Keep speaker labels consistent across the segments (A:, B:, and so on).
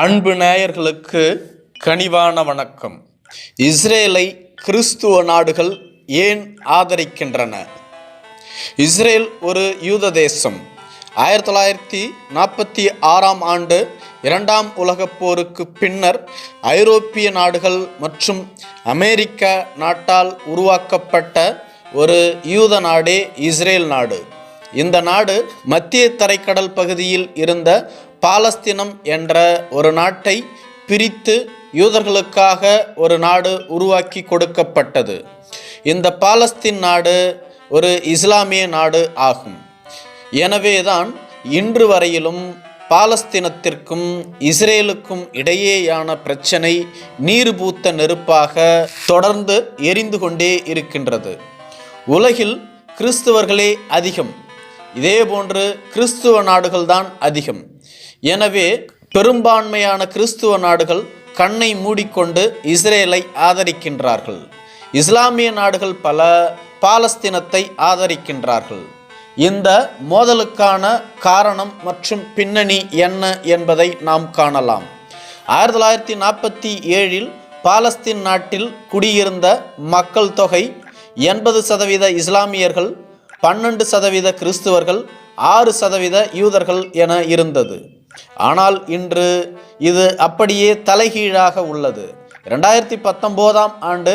A: அன்பு நேயர்களுக்கு கனிவான வணக்கம். இஸ்ரேலை கிறிஸ்துவ நாடுகள் ஏன் ஆதரிக்கின்றன? இஸ்ரேல் ஒரு யூத தேசம். ஆயிரத்தி தொள்ளாயிரத்தி நாற்பத்தி ஆறாம் ஆண்டு இரண்டாம் உலகப் போருக்கு பின்னர் ஐரோப்பிய நாடுகள் மற்றும் அமெரிக்க நாட்டால் உருவாக்கப்பட்ட ஒரு யூத நாடே இஸ்ரேல் நாடு. இந்த நாடு மத்திய தரைக்கடல் பகுதியில் இருந்த பாலஸ்தீனம் என்ற ஒரு நாட்டை பிரித்து யூதர்களுக்காக ஒரு நாடு உருவாக்கி கொடுக்கப்பட்டது. இந்த பாலஸ்தீன் நாடு ஒரு இஸ்லாமிய நாடு ஆகும். எனவேதான் இன்று வரையிலும் பாலஸ்தீனத்திற்கும் இஸ்ரேலுக்கும் இடையேயான பிரச்சனை நீர் பூத்த நெருப்பாக தொடர்ந்து எரிந்து கொண்டே இருக்கின்றது. உலகில் கிறிஸ்துவர்களே அதிகம். இதேபோன்று கிறிஸ்துவ நாடுகள்தான் அதிகம். எனவே பெரும்பான்மையான கிறிஸ்துவ நாடுகள் கண்ணை மூடிக்கொண்டு இஸ்ரேலை ஆதரிக்கின்றார்கள். இஸ்லாமிய நாடுகள் பல பாலஸ்தீனத்தை ஆதரிக்கின்றார்கள். இந்த மோதலுக்கான காரணம் மற்றும் பின்னணி என்ன என்பதை நாம் காணலாம். ஆயிரத்தி தொள்ளாயிரத்தி நாற்பத்தி ஏழில் பாலஸ்தீன் நாட்டில் குடியிருந்த மக்கள் தொகை எண்பது சதவீத இஸ்லாமியர்கள் பன்னெண்டு சதவீத கிறிஸ்துவர்கள் ஆறு சதவீத யூதர்கள் என இருந்தது. ஆனால் இன்று இது அப்படியே தலைகீழாக உள்ளது. இரண்டாயிரத்தி பத்தொம்போதாம் ஆண்டு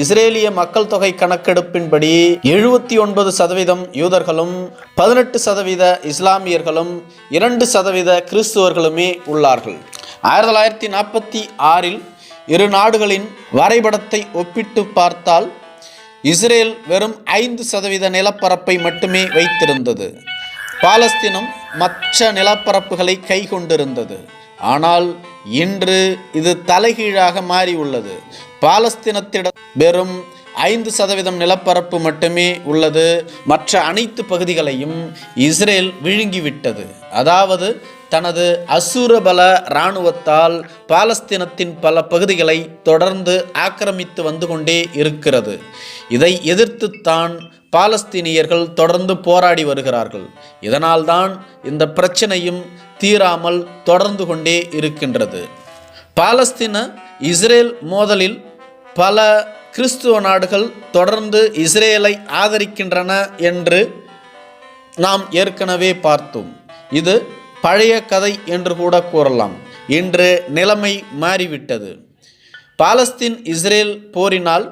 A: இஸ்ரேலிய மக்கள் தொகை கணக்கெடுப்பின்படி எழுபத்தி ஒன்பது சதவீதம் யூதர்களும் பதினெட்டு சதவீத இஸ்லாமியர்களும் இரண்டு சதவீத கிறிஸ்துவர்களுமே உள்ளார்கள். ஆயிரத்தி தொள்ளாயிரத்தி நாற்பத்தி ஆறில் இரு நாடுகளின் வரைபடத்தை ஒப்பிட்டு பார்த்தால் இஸ்ரேல் வெறும் ஐந்து சதவீத நிலப்பரப்பை மட்டுமே வைத்திருந்தது. பாலஸ்தீனம் மற்ற நிலப்பரப்புகளை கை கொண்டிருந்தது. ஆனால் இன்று இது தலைகீழாக மாறி உள்ளது பாலஸ்தீனத்திடம் வெறும் ஐந்து சதவீதம் நிலப்பரப்பு மட்டுமே உள்ளது. மற்ற அனைத்து பகுதிகளையும் இஸ்ரேல் விழுங்கிவிட்டது. அதாவது தனது அசுரபல இராணுவத்தால் பாலஸ்தீனத்தின் பல பகுதிகளை தொடர்ந்து ஆக்கிரமித்து வந்து கொண்டே இருக்கிறது. இதை எதிர்த்துத்தான் பாலஸ்தீனியர்கள் தொடர்ந்து போராடி வருகிறார்கள். இதனால்தான் இந்த பிரச்சனையும் தீராமல் தொடர்ந்து கொண்டே இருக்கின்றது. பாலஸ்தீன இஸ்ரேல் மோதலில் பல கிறிஸ்துவ நாடுகள் தொடர்ந்து இஸ்ரேலை ஆதரிக்கின்றன என்று நாம் ஏற்கனவே பார்த்தோம். இது பழைய கதை என்று கூட கூறலாம். இன்று நிலைமை மாறிவிட்டது. பாலஸ்தீன் இஸ்ரேல் போரினால்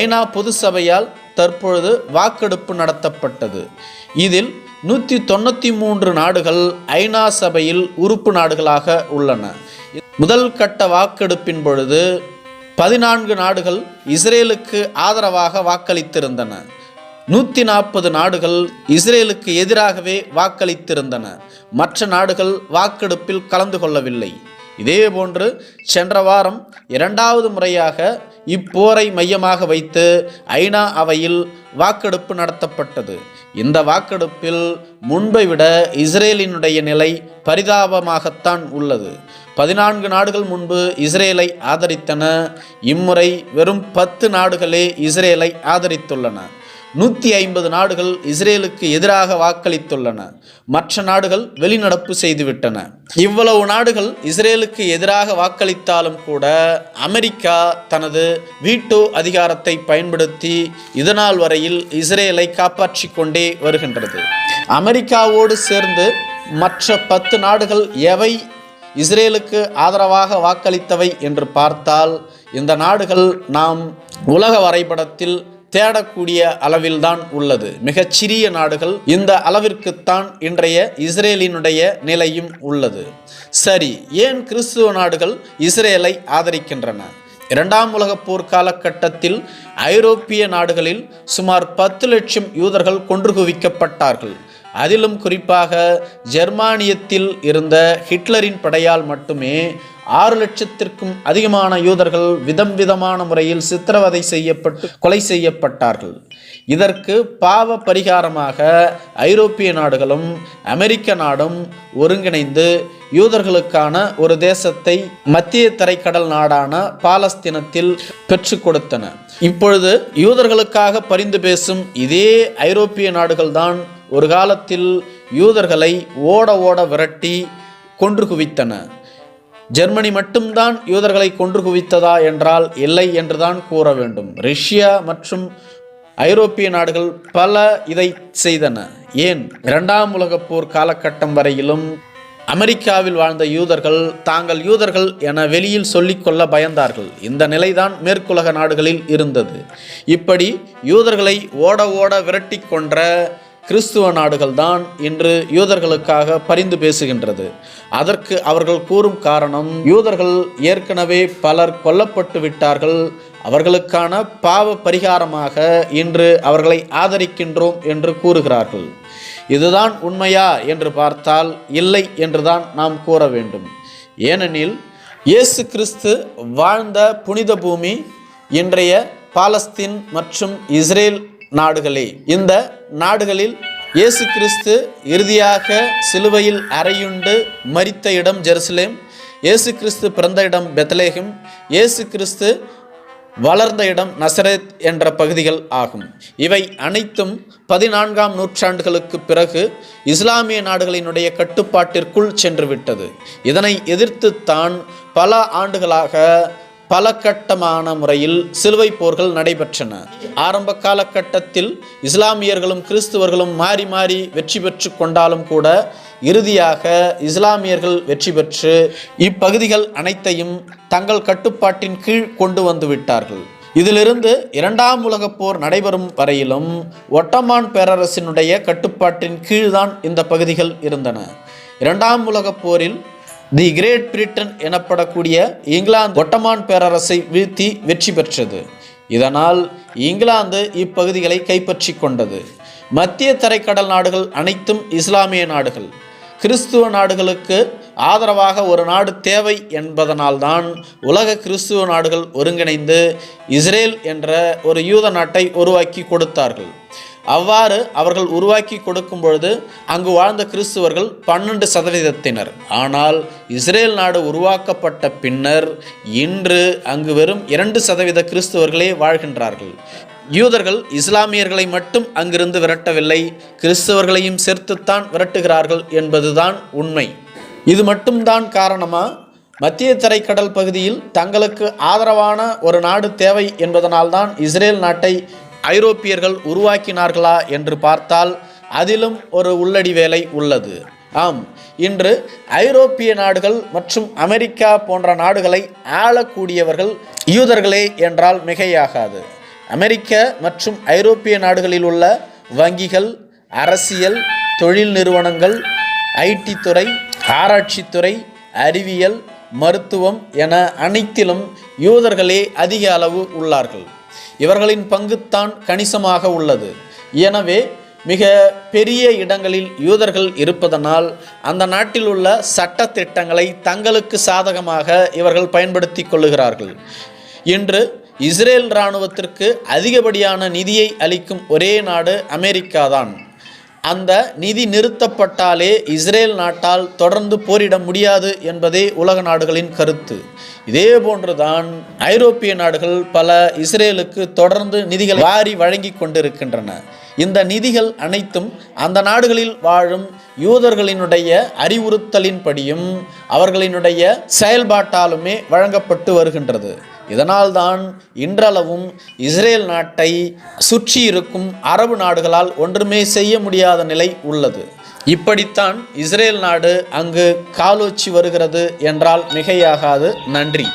A: ஐநா பொது சபையால் தற்பொழுது வாக்கெடுப்பு நடத்தப்பட்டது. இதில் நூற்றி தொண்ணூற்றி மூன்று நாடுகள் ஐநா சபையில் உறுப்பு நாடுகளாக உள்ளன. முதல் கட்ட வாக்கெடுப்பின் பொழுது பதினான்கு நாடுகள் இஸ்ரேலுக்கு ஆதரவாக வாக்களித்திருந்தன. நூற்றி நாற்பது நாடுகள் இஸ்ரேலுக்கு எதிராகவே வாக்களித்திருந்தன. மற்ற நாடுகள் வாக்கெடுப்பில் கலந்து கொள்ளவில்லை. இதேபோன்று சென்ற வாரம் இரண்டாவது முறையாக இப்போரை மையமாக வைத்து ஐநா அவையில் வாக்கெடுப்பு நடத்தப்பட்டது. இந்த வாக்கெடுப்பில் முன்பை விட இஸ்ரேலினுடைய நிலை பரிதாபமாகத்தான் உள்ளது. பதினான்கு நாடுகள் முன்பு இஸ்ரேலை ஆதரித்தன. இம்முறை வெறும் பத்து நாடுகளே இஸ்ரேலை ஆதரித்துள்ளன. நூற்றி ஐம்பது நாடுகள் இஸ்ரேலுக்கு எதிராக வாக்களித்துள்ளன. மற்ற நாடுகள் வெளிநடப்பு செய்துவிட்டன. இவ்வளவு நாடுகள் இஸ்ரேலுக்கு எதிராக வாக்களித்தாலும் கூட அமெரிக்கா தனது வீட்டோ அதிகாரத்தை பயன்படுத்தி இதனால் வரையில் இஸ்ரேலை காப்பாற்றி கொண்டே வருகின்றது. அமெரிக்காவோடு சேர்ந்து மற்ற பத்து நாடுகள் எவை இஸ்ரேலுக்கு ஆதரவாக வாக்களித்தவை என்று பார்த்தால் இந்த நாடுகள் நாம் உலக வரைபடத்தில் தேடக்கூடிய அளவில்தான் உள்ளது. மிகச்சிறிய நாடுகள் இந்த அளவிற்குத்தான் இன்றைய இஸ்ரேலினுடைய நிலையும் உள்ளது. சரி ஏன் கிறிஸ்துவ நாடுகள் இஸ்ரேலை ஆதரிக்கின்றன? இரண்டாம் உலகப் போர் காலகட்டத்தில் ஐரோப்பிய நாடுகளில் சுமார் பத்து லட்சம் யூதர்கள் கொன்று குவிக்கப்பட்டார்கள். அதிலும் குறிப்பாக ஜெர்மானியத்தில் இருந்த ஹிட்லரின் படையால் மட்டுமே ஆறு லட்சத்திற்கும் அதிகமான யூதர்கள் விதம் விதமான முறையில் சித்திரவதை செய்யப்பட்டு கொலை செய்யப்பட்டார்கள். இதற்கு பாவ பரிகாரமாக ஐரோப்பிய நாடுகளும் அமெரிக்க நாடும் ஒருங்கிணைந்து யூதர்களுக்கான ஒரு தேசத்தை மத்திய தரைக்கடல் நாடான பாலஸ்தீனத்தில் பெற்று கொடுத்தன. இப்பொழுது யூதர்களுக்காக பரிந்து பேசும் இதே ஐரோப்பிய நாடுகள்தான் ஒரு காலத்தில் யூதர்களை ஓட ஓட விரட்டி கொன்று குவித்தன. ஜெர்மனி மட்டும்தான் யூதர்களை கொன்று குவித்ததா என்றால் இல்லை என்றுதான் கூற வேண்டும். ரஷ்யா மற்றும் ஐரோப்பிய நாடுகள் பல இதை செய்தன. ஏன்? இரண்டாம் உலகப் போர் காலகட்டம் வரையிலும் அமெரிக்காவில் வாழ்ந்த யூதர்கள் தாங்கள் யூதர்கள் என வெளியில் சொல்லிக்கொள்ள பயந்தார்கள். இந்த நிலைதான் மேற்குலக நாடுகளில் இருந்தது. இப்படி யூதர்களை ஓட ஓட விரட்டி கொன்ற கிறிஸ்துவ நாடுகள்தான் இன்று யூதர்களுக்காக பரிந்து பேசுகின்றது. அதற்கு அவர்கள் கூறும் காரணம் யூதர்கள் ஏற்கனவே பலர் கொல்லப்பட்டு விட்டார்கள். அவர்களுக்கான பாவ பரிகாரமாக இன்று அவர்களை ஆதரிக்கின்றோம் என்று கூறுகிறார்கள். இதுதான் உண்மையா என்று பார்த்தால் இல்லை என்றுதான் நாம் கூற வேண்டும். ஏனெனில் இயேசு கிறிஸ்து வாழ்ந்த புனித பூமி இன்றைய பாலஸ்தீன் மற்றும் இஸ்ரேல் நாடுகளே. இந்த நாடுகளில் இயேசு கிறிஸ்து இறுதியாக சிலுவையில் அறையுண்டு மரித்த இடம் ஜெருசலேம் இயேசு கிறிஸ்து பிறந்த இடம் பெத்லேகம் இயேசு கிறிஸ்து வளர்ந்த இடம் நசரத் என்ற பகுதிகள் ஆகும். இவை அனைத்தும் பதினான்காம் நூற்றாண்டுகளுக்கு பிறகு இஸ்லாமிய நாடுகளினுடைய கட்டுப்பாட்டிற்குள் சென்றுவிட்டது. இதனை இதனை எதிர்த்துத்தான் பல ஆண்டுகளாக பல கட்டமான முறையில் சிலுவை போர்கள் நடைபெற்றன. ஆரம்ப காலகட்டத்தில் இஸ்லாமியர்களும் கிறிஸ்துவர்களும் மாறி மாறி வெற்றி பெற்று கொண்டாலும் கூட இறுதியாக இஸ்லாமியர்கள் வெற்றி பெற்று இப்பகுதிகள் அனைத்தையும் தங்கள் கட்டுப்பாட்டின் கீழ் கொண்டு வந்து விட்டார்கள். இதிலிருந்து இரண்டாம் உலகப் போர் நடைபெறும் வரையிலும் ஒட்டமான் பேரரசினுடைய கட்டுப்பாட்டின் கீழ்தான் இந்த பகுதிகள் இருந்தன. இரண்டாம் உலகப் போரில் தி கிரேட் பிரிட்டன் எனப்படக்கூடிய இங்கிலாந்து ஒட்டமான் பேரரசை வீழ்த்தி வெற்றி பெற்றது. இதனால் இங்கிலாந்து இப்பகுதிகளை கைப்பற்றி கொண்டது. மத்திய தரைக்கடல் நாடுகள் அனைத்தும் இஸ்லாமிய நாடுகள். கிறிஸ்துவ நாடுகளுக்கு ஆதரவாக ஒரு நாடு தேவை என்பதனால்தான் உலக கிறிஸ்துவ நாடுகள் ஒருங்கிணைந்து இஸ்ரேல் என்ற ஒரு யூத நாட்டை உருவாக்கி கொடுத்தார்கள். அவ்வாறு அவர்கள் உருவாக்கி கொடுக்கும் பொழுது அங்கு வாழ்ந்த கிறிஸ்துவர்கள் பன்னெண்டு சதவீதத்தினர். ஆனால் இஸ்ரேல் நாடு உருவாக்கப்பட்ட பின்னர் இன்று அங்கு வெறும் இரண்டு சதவீத கிறிஸ்துவர்களே வாழ்கின்றார்கள். யூதர்கள் இஸ்லாமியர்களை மட்டும் அங்கிருந்து விரட்டவில்லை கிறிஸ்தவர்களையும் சேர்த்துத்தான் விரட்டுகிறார்கள் என்பதுதான் உண்மை. இது மட்டும்தான் காரணமா? மத்திய தரைக்கடல் பகுதியில் தங்களுக்கு ஆதரவான ஒரு நாடு தேவை என்பதனால்தான் இஸ்ரேல் நாட்டை ஐரோப்பியர்கள் உருவாக்கினார்களா என்று பார்த்தால் அதிலும் ஒரு உள்ளடி வேலை உள்ளது. ஆம் இன்று ஐரோப்பிய நாடுகள் மற்றும் அமெரிக்கா போன்ற நாடுகளை ஆளக்கூடியவர்கள் யூதர்களே என்றால் மிகையாகாது. அமெரிக்க மற்றும் ஐரோப்பிய நாடுகளில் உள்ள வங்கிகள் அரசியல் தொழில் நிறுவனங்கள் ஐடி துறை ஆராய்ச்சித்துறை அறிவியல் மருத்துவம் என அனைத்திலும் யூதர்களே அதிக அளவு உள்ளார்கள். இவர்களின் பங்குத்தான் கணிசமாக உள்ளது. எனவே மிக பெரிய இடங்களில் யூதர்கள் இருப்பதனால் அந்த நாட்டில் உள்ள சட்ட திட்டங்களை தங்களுக்கு சாதகமாக இவர்கள் பயன்படுத்தி கொள்ளுகிறார்கள். இன்று இஸ்ரேல் இராணுவத்திற்கு அதிகப்படியான நிதியை அளிக்கும் ஒரே நாடு அமெரிக்கா தான் அந்த நிதி நிறுத்தப்பட்டாலே இஸ்ரேல் நாட்டால் தொடர்ந்து போரிட முடியாது என்பதே உலக நாடுகளின் கருத்து. இதே போன்றுதான் ஐரோப்பிய நாடுகள் பல இஸ்ரேலுக்கு தொடர்ந்து நிதிகள் வாரி வழங்கி கொண்டிருக்கின்றன. இந்த நிதிகள் அனைத்தும் அந்த நாடுகளில் வாழும் யூதர்களினுடைய அறிவுறுத்தலின்படியும் அவர்களினுடைய செயல்பாட்டாலுமே வழங்கப்பட்டு வருகின்றது. இதனால்தான் இன்றளவும் இஸ்ரேல் நாட்டை சுற்றி இருக்கும் அரபு நாடுகளால் ஒன்றுமே செய்ய முடியாத நிலை உள்ளது. இப்படித்தான் இஸ்ரேல் நாடு அங்கு காலோச்சி வருகிறது என்றால் மிகையாகாது. நன்றி.